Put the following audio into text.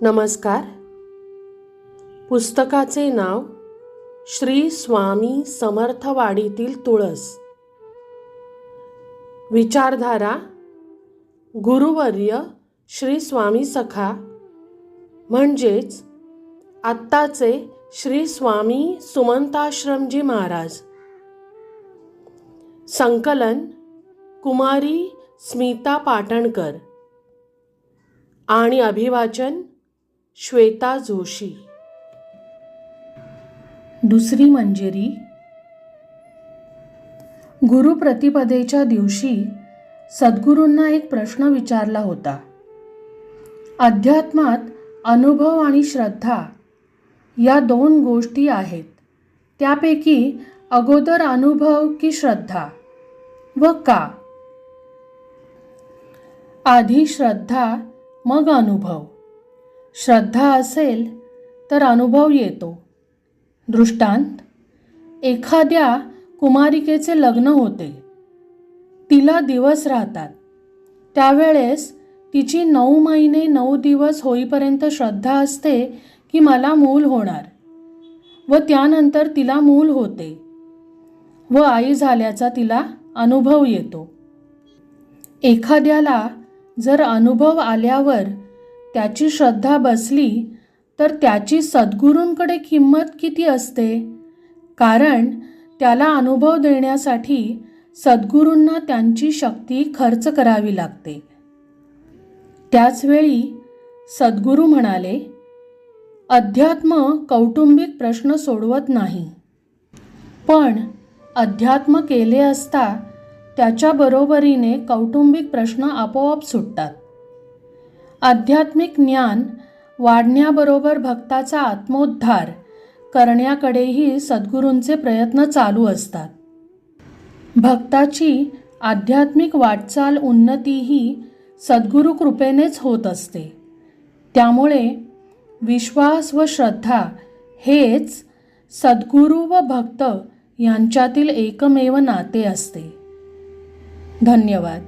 नमस्कार. पुस्तकाचे नाव श्री स्वामी समर्थवाडीतील तुळस. विचारधारा गुरुवर्य श्री स्वामी सखा म्हणजेच आत्ताचे श्री स्वामी सुमंताश्रमजी महाराज. संकलन कुमारी स्मिता पाटणकर. आणि अभिवाचन श्वेता जोशी. दुसरी मंजिरी. गुरुप्रतिपदेच्या दिवशी सद्गुरूंना एक प्रश्न विचारला होता. अध्यात्मात अनुभव आणि श्रद्धा या दोन गोष्टी आहेत. त्यापैकी अगोदर अनुभव की श्रद्धा व का? आधी श्रद्धा मग अनुभव. श्रद्धा असेल तर अनुभव येतो. दृष्टांत एखाद्या कुमारिकेचे लग्न होते. तिला दिवस राहतात. त्यावेळेस तिची नऊ महिने नऊ दिवस होईपर्यंत श्रद्धा असते की मला मूल होणार व त्यानंतर तिला मूल होते व आई झाल्याचा तिला अनुभव येतो. एखाद्याला जर अनुभव आल्यावर त्याची श्रद्धा बसली तर त्याची सद्गुरूंकडे किंमत किती असते? कारण त्याला अनुभव देण्यासाठी सद्गुरूंना त्यांची शक्ती खर्च करावी लागते. त्याचवेळी सद्गुरू म्हणाले अध्यात्म कौटुंबिक प्रश्न सोडवत नाही. पण अध्यात्म केले असता त्याच्या बरोबरीने कौटुंबिक प्रश्न आपोआप सुटतात. आध्यात्मिक ज्ञान वाढण्याबरोबर भक्ताचा आत्मोद्धार करण्याकडेही सद्गुरूंचे प्रयत्न चालू असतात. भक्ताची आध्यात्मिक वाटचाल उन्नतीही सद्गुरू कृपेनेच होत असते. त्यामुळे विश्वास व श्रद्धा हेच सद्गुरू व भक्त यांच्यातील एकमेव नाते असते. धन्यवाद.